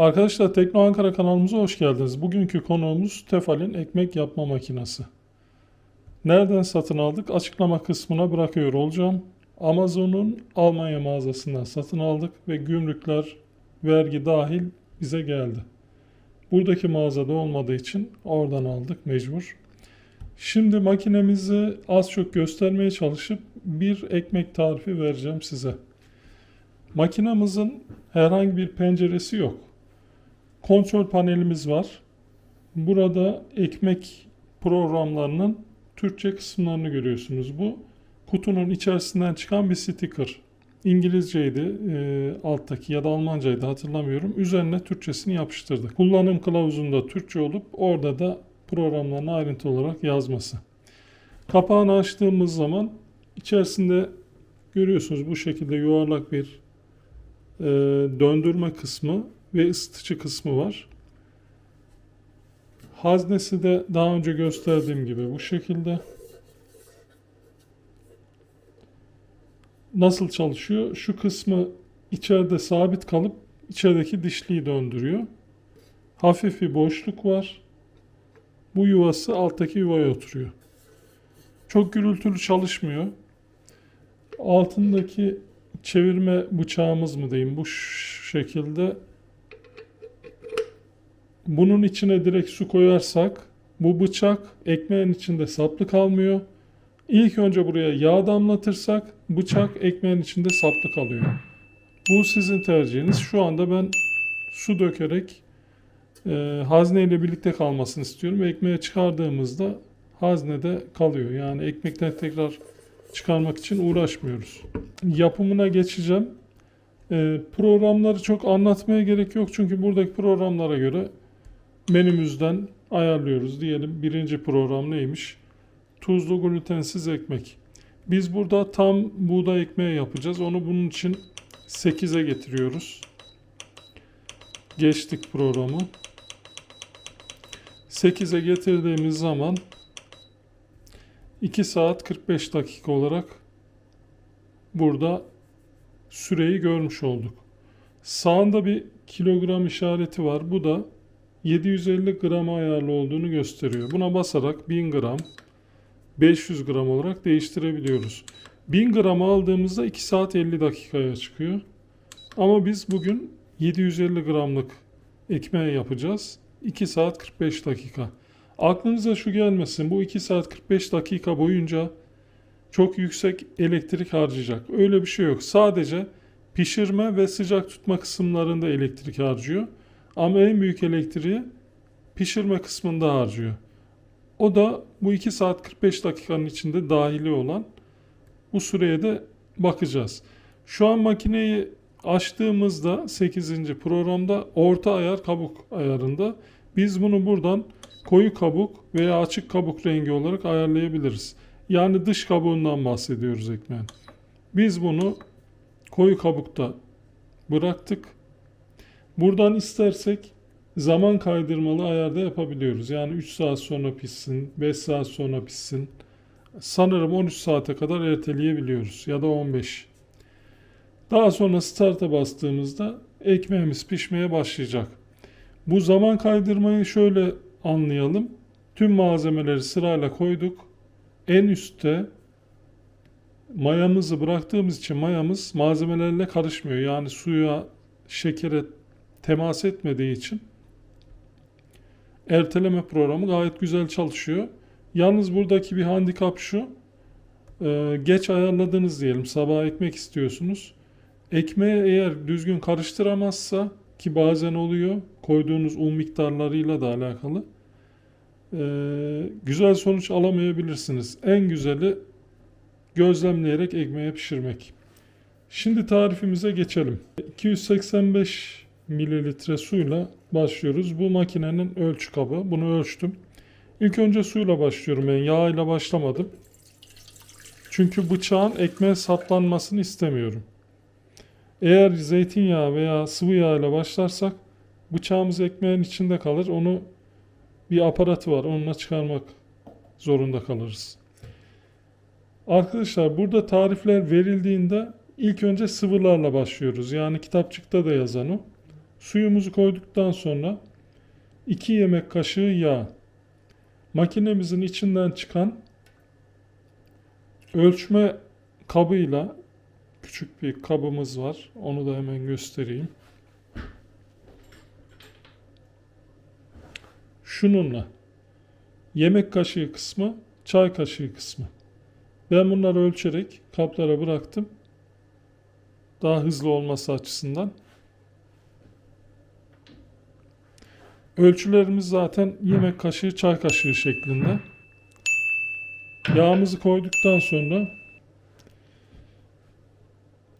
Arkadaşlar Tekno Ankara kanalımıza hoş geldiniz. Bugünkü konuğumuz Tefal'in ekmek yapma makinesi. Nereden satın aldık? Açıklama kısmına bırakıyor olacağım. Amazon'un Almanya mağazasından satın aldık ve gümrükler, vergi dahil bize geldi. Buradaki mağazada olmadığı için oradan aldık mecbur. Şimdi makinemizi az çok göstermeye çalışıp bir ekmek tarifi vereceğim size. Makinamızın herhangi bir penceresi yok. Kontrol panelimiz var. Burada ekmek programlarının Türkçe kısımlarını görüyorsunuz. Bu kutunun içerisinden çıkan bir sticker. İngilizceydi e, alttaki ya da Almancaydı hatırlamıyorum. Üzerine Türkçesini yapıştırdık. Kullanım kılavuzunda Türkçe olup orada da programların ayrıntı olarak yazması. Kapağını açtığımız zaman içerisinde görüyorsunuz bu şekilde yuvarlak bir e, döndürme kısmı ve ısıtıcı kısmı var. Haznesi de daha önce gösterdiğim gibi bu şekilde. Nasıl çalışıyor? Şu kısmı içeride sabit kalıp içerideki dişliyi döndürüyor. Hafif bir boşluk var. Bu yuvası alttaki yuvaya oturuyor. Çok gürültülü çalışmıyor. Altındaki çevirme bıçağımız mı diyeyim bu şekilde bunun içine direkt su koyarsak bu bıçak ekmeğin içinde saplı kalmıyor. İlk önce buraya yağ damlatırsak bıçak ekmeğin içinde saplı kalıyor. Bu sizin tercihiniz. Şu anda ben su dökerek e, hazne ile birlikte kalmasını istiyorum. Ekmeğe çıkardığımızda haznede kalıyor. Yani ekmekten tekrar çıkarmak için uğraşmıyoruz. Yapımına geçeceğim. E, programları çok anlatmaya gerek yok çünkü buradaki programlara göre menümüzden ayarlıyoruz. Diyelim birinci program neymiş? Tuzlu glutensiz ekmek. Biz burada tam buğday ekmeği yapacağız. Onu bunun için 8'e getiriyoruz. Geçtik programı. 8'e getirdiğimiz zaman 2 saat 45 dakika olarak burada süreyi görmüş olduk. Sağında bir kilogram işareti var. Bu da 750 grama ayarlı olduğunu gösteriyor. Buna basarak 1000 gram, 500 gram olarak değiştirebiliyoruz. 1000 gram aldığımızda 2 saat 50 dakikaya çıkıyor. Ama biz bugün 750 gramlık ekmeği yapacağız. 2 saat 45 dakika. Aklınıza şu gelmesin. Bu 2 saat 45 dakika boyunca çok yüksek elektrik harcayacak. Öyle bir şey yok. Sadece pişirme ve sıcak tutma kısımlarında elektrik harcıyor. Ama en büyük elektriği pişirme kısmında harcıyor. O da bu 2 saat 45 dakikanın içinde dahili olan bu süreye de bakacağız. Şu an makineyi açtığımızda 8. programda orta ayar kabuk ayarında biz bunu buradan koyu kabuk veya açık kabuk rengi olarak ayarlayabiliriz. Yani dış kabuğundan bahsediyoruz ekmeğin. Biz bunu koyu kabukta bıraktık. Buradan istersek zaman kaydırmalı ayarda yapabiliyoruz. Yani 3 saat sonra pişsin, 5 saat sonra pişsin. Sanırım 13 saate kadar erteleyebiliyoruz ya da 15. Daha sonra start'a bastığımızda ekmeğimiz pişmeye başlayacak. Bu zaman kaydırmayı şöyle anlayalım. Tüm malzemeleri sırayla koyduk. En üstte mayamızı bıraktığımız için mayamız malzemelerle karışmıyor. Yani suya, şekere temas etmediği için erteleme programı gayet güzel çalışıyor. Yalnız buradaki bir handikap şu. e, geç ayarladınız diyelim. Sabah ekmek istiyorsunuz. Ekmeği eğer düzgün karıştıramazsa ki bazen oluyor koyduğunuz un miktarlarıyla da alakalı e, güzel sonuç alamayabilirsiniz. En güzeli gözlemleyerek ekmeğe pişirmek. Şimdi tarifimize geçelim. 285 mililitre suyla başlıyoruz. Bu makinenin ölçü kabı. Bunu ölçtüm. İlk önce suyla başlıyorum. Ben yağ ile başlamadım. Çünkü bıçağın ekmeğe saplanmasını istemiyorum. Eğer zeytinyağı veya sıvı yağ ile başlarsak bıçağımız ekmeğin içinde kalır. Onu bir aparatı var. Onunla çıkarmak zorunda kalırız. Arkadaşlar burada tarifler verildiğinde ilk önce sıvılarla başlıyoruz. Yani kitapçıkta da yazan o. Suyumuzu koyduktan sonra 2 yemek kaşığı yağ. Makinemizin içinden çıkan ölçme kabıyla küçük bir kabımız var. Onu da hemen göstereyim. Şununla yemek kaşığı kısmı, çay kaşığı kısmı. Ben bunları ölçerek kaplara bıraktım. Daha hızlı olması açısından. Ölçülerimiz zaten yemek kaşığı, çay kaşığı şeklinde. Yağımızı koyduktan sonra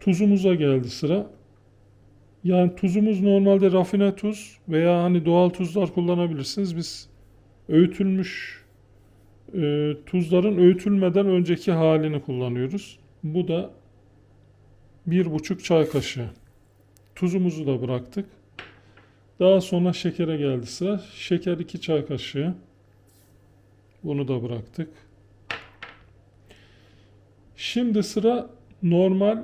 tuzumuza geldi sıra. Yani tuzumuz normalde rafine tuz veya hani doğal tuzlar kullanabilirsiniz. Biz öğütülmüş e, tuzların öğütülmeden önceki halini kullanıyoruz. Bu da bir buçuk çay kaşığı. Tuzumuzu da bıraktık. Daha sonra şekere geldi sıra. Şeker 2 çay kaşığı. Bunu da bıraktık. Şimdi sıra normal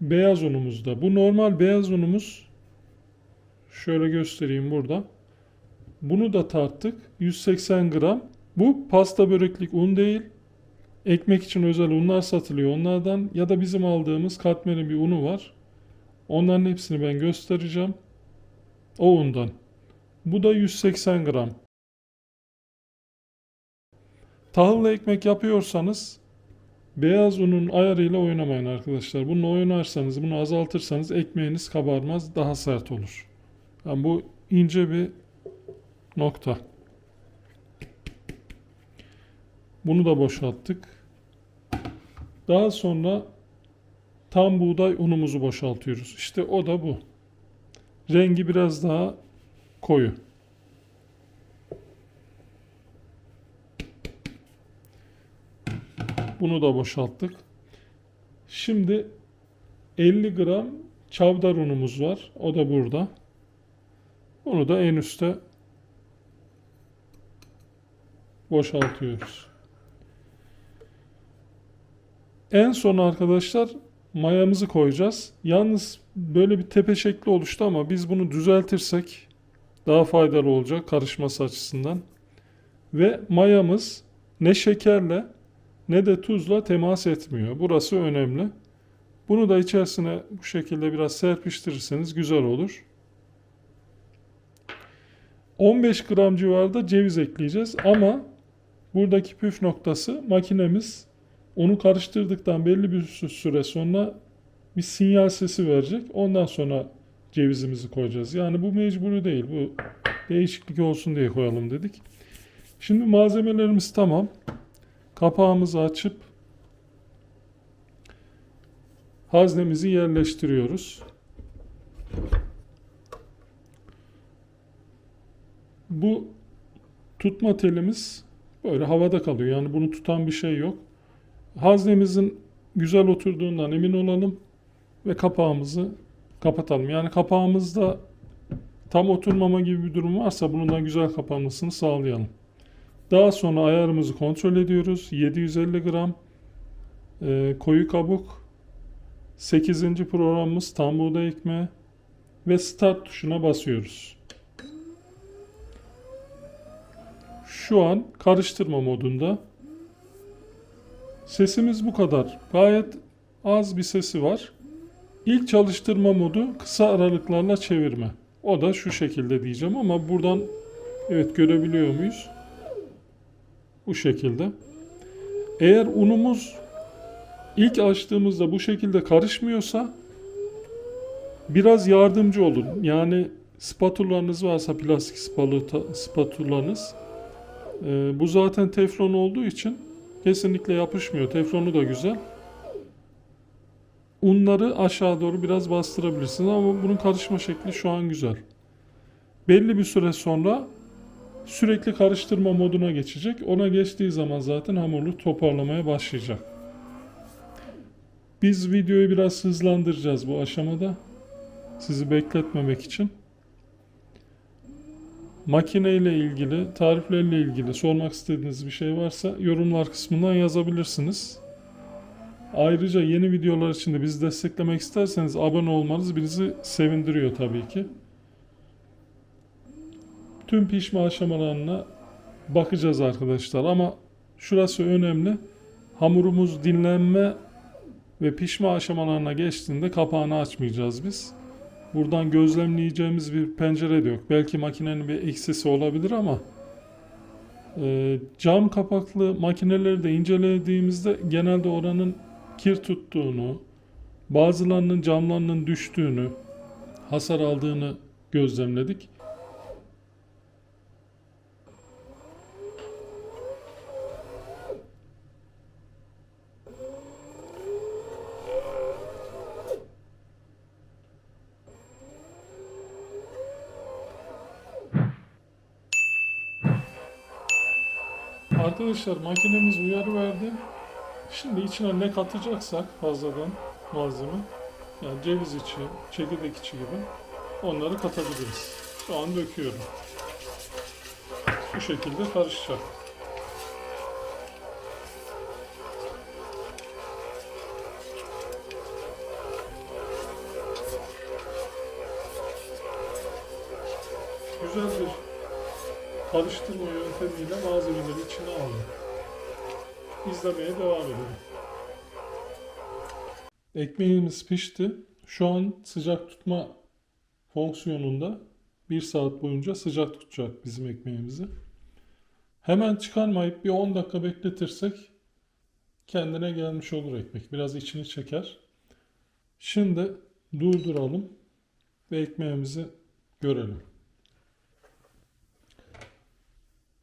beyaz unumuzda. Bu normal beyaz unumuz şöyle göstereyim burada. Bunu da tarttık. 180 gram. Bu pasta böreklik un değil. Ekmek için özel unlar satılıyor onlardan ya da bizim aldığımız katmerin bir unu var. Onların hepsini ben göstereceğim. O undan. Bu da 180 gram. Tahıllı ekmek yapıyorsanız beyaz unun ayarıyla oynamayın arkadaşlar. Bununla oynarsanız, bunu azaltırsanız ekmeğiniz kabarmaz, daha sert olur. Yani bu ince bir nokta. Bunu da boşalttık. Daha sonra tam buğday unumuzu boşaltıyoruz. İşte o da bu. Rengi biraz daha koyu. Bunu da boşalttık. Şimdi 50 gram çavdar unumuz var. O da burada. Bunu da en üste boşaltıyoruz. En son arkadaşlar mayamızı koyacağız. Yalnız böyle bir tepe şekli oluştu ama biz bunu düzeltirsek daha faydalı olacak karışması açısından. Ve mayamız ne şekerle ne de tuzla temas etmiyor. Burası önemli. Bunu da içerisine bu şekilde biraz serpiştirirseniz güzel olur. 15 gram civarında ceviz ekleyeceğiz ama buradaki püf noktası makinemiz onu karıştırdıktan belli bir süre sonra bir sinyal sesi verecek. Ondan sonra cevizimizi koyacağız. Yani bu mecburi değil. Bu değişiklik olsun diye koyalım dedik. Şimdi malzemelerimiz tamam. Kapağımızı açıp haznemizi yerleştiriyoruz. Bu tutma telimiz böyle havada kalıyor. Yani bunu tutan bir şey yok. Haznemizin güzel oturduğundan emin olalım ve kapağımızı kapatalım. Yani kapağımızda tam oturmama gibi bir durum varsa bunun da güzel kapanmasını sağlayalım. Daha sonra ayarımızı kontrol ediyoruz. 750 gram e, koyu kabuk. 8. programımız tam buğday ekmeği ve start tuşuna basıyoruz. Şu an karıştırma modunda. Sesimiz bu kadar. Gayet az bir sesi var. İlk çalıştırma modu kısa aralıklarla çevirme. O da şu şekilde diyeceğim ama buradan evet görebiliyor muyuz? Bu şekilde. Eğer unumuz ilk açtığımızda bu şekilde karışmıyorsa biraz yardımcı olun. Yani spatulanız varsa plastik spatulanız e, bu zaten teflon olduğu için kesinlikle yapışmıyor. Teflonu da güzel. Unları aşağı doğru biraz bastırabilirsiniz ama bunun karışma şekli şu an güzel. Belli bir süre sonra sürekli karıştırma moduna geçecek. Ona geçtiği zaman zaten hamurlu toparlamaya başlayacak. Biz videoyu biraz hızlandıracağız bu aşamada. Sizi bekletmemek için. Makine ile ilgili, tariflerle ilgili sormak istediğiniz bir şey varsa yorumlar kısmından yazabilirsiniz. Ayrıca yeni videolar için de bizi desteklemek isterseniz abone olmanız bizi sevindiriyor tabii ki. tüm pişme aşamalarına bakacağız arkadaşlar ama şurası önemli. Hamurumuz dinlenme ve pişme aşamalarına geçtiğinde kapağını açmayacağız biz. Buradan gözlemleyeceğimiz bir pencere de yok. Belki makinenin bir eksisi olabilir ama e, cam kapaklı makineleri de incelediğimizde genelde oranın kir tuttuğunu, bazılarının camlarının düştüğünü, hasar aldığını gözlemledik. Arkadaşlar makinemiz uyarı verdi. Şimdi içine ne katacaksak fazladan malzeme, yani ceviz içi, çekirdek içi gibi onları katabiliriz. Şu an döküyorum. Bu şekilde karışacak. Güzel bir karıştırma yöntemiyle malzemeleri içine aldım. İzlemeye devam edelim. Ekmeğimiz pişti. Şu an sıcak tutma fonksiyonunda bir saat boyunca sıcak tutacak bizim ekmeğimizi. Hemen çıkarmayıp bir 10 dakika bekletirsek kendine gelmiş olur ekmek. Biraz içini çeker. Şimdi durduralım ve ekmeğimizi görelim.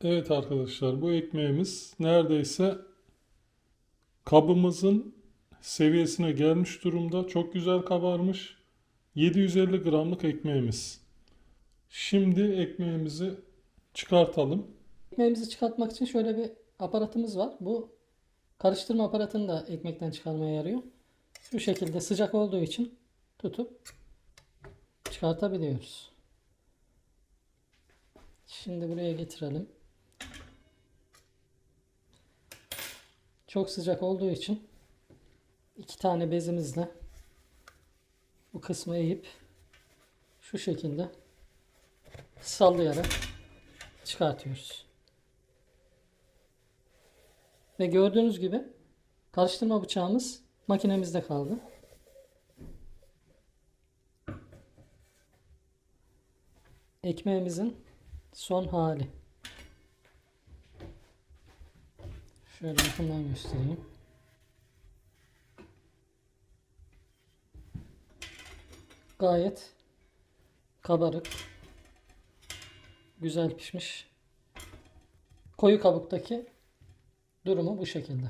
Evet arkadaşlar bu ekmeğimiz neredeyse kabımızın seviyesine gelmiş durumda. Çok güzel kabarmış. 750 gramlık ekmeğimiz. Şimdi ekmeğimizi çıkartalım. Ekmeğimizi çıkartmak için şöyle bir aparatımız var. Bu karıştırma aparatını da ekmekten çıkarmaya yarıyor. Şu şekilde sıcak olduğu için tutup çıkartabiliyoruz. Şimdi buraya getirelim. Çok sıcak olduğu için iki tane bezimizle bu kısmı eğip şu şekilde sallayarak çıkartıyoruz. Ve gördüğünüz gibi karıştırma bıçağımız makinemizde kaldı. Ekmeğimizin son hali. Şöyle yakından göstereyim. Gayet kabarık. Güzel pişmiş. Koyu kabuktaki durumu bu şekilde.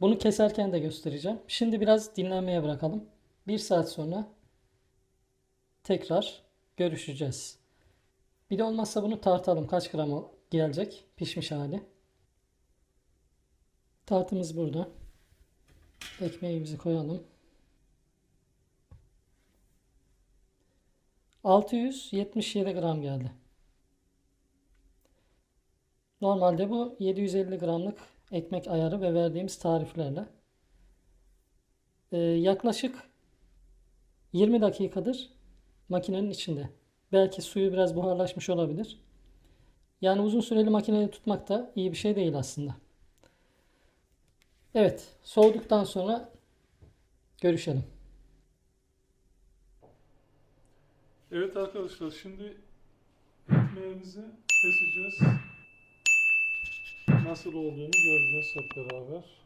Bunu keserken de göstereceğim. Şimdi biraz dinlenmeye bırakalım. Bir saat sonra tekrar görüşeceğiz. Bir de olmazsa bunu tartalım. Kaç gram o gelecek pişmiş hali. Tartımız burada. Ekmeğimizi koyalım. 677 gram geldi. Normalde bu 750 gramlık ekmek ayarı ve verdiğimiz tariflerle. Ee, yaklaşık 20 dakikadır makinenin içinde. Belki suyu biraz buharlaşmış olabilir. Yani uzun süreli makineyi tutmak da iyi bir şey değil aslında. Evet, soğuduktan sonra görüşelim. Evet arkadaşlar şimdi ekmeğimizi keseceğiz. Nasıl olduğunu göreceğiz hep beraber.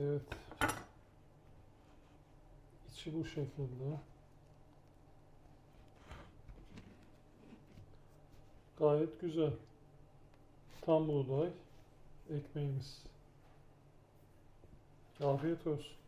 Evet. İçi bu şekilde. Gayet güzel. Tam buğday ekmeğimiz. Afiyet olsun.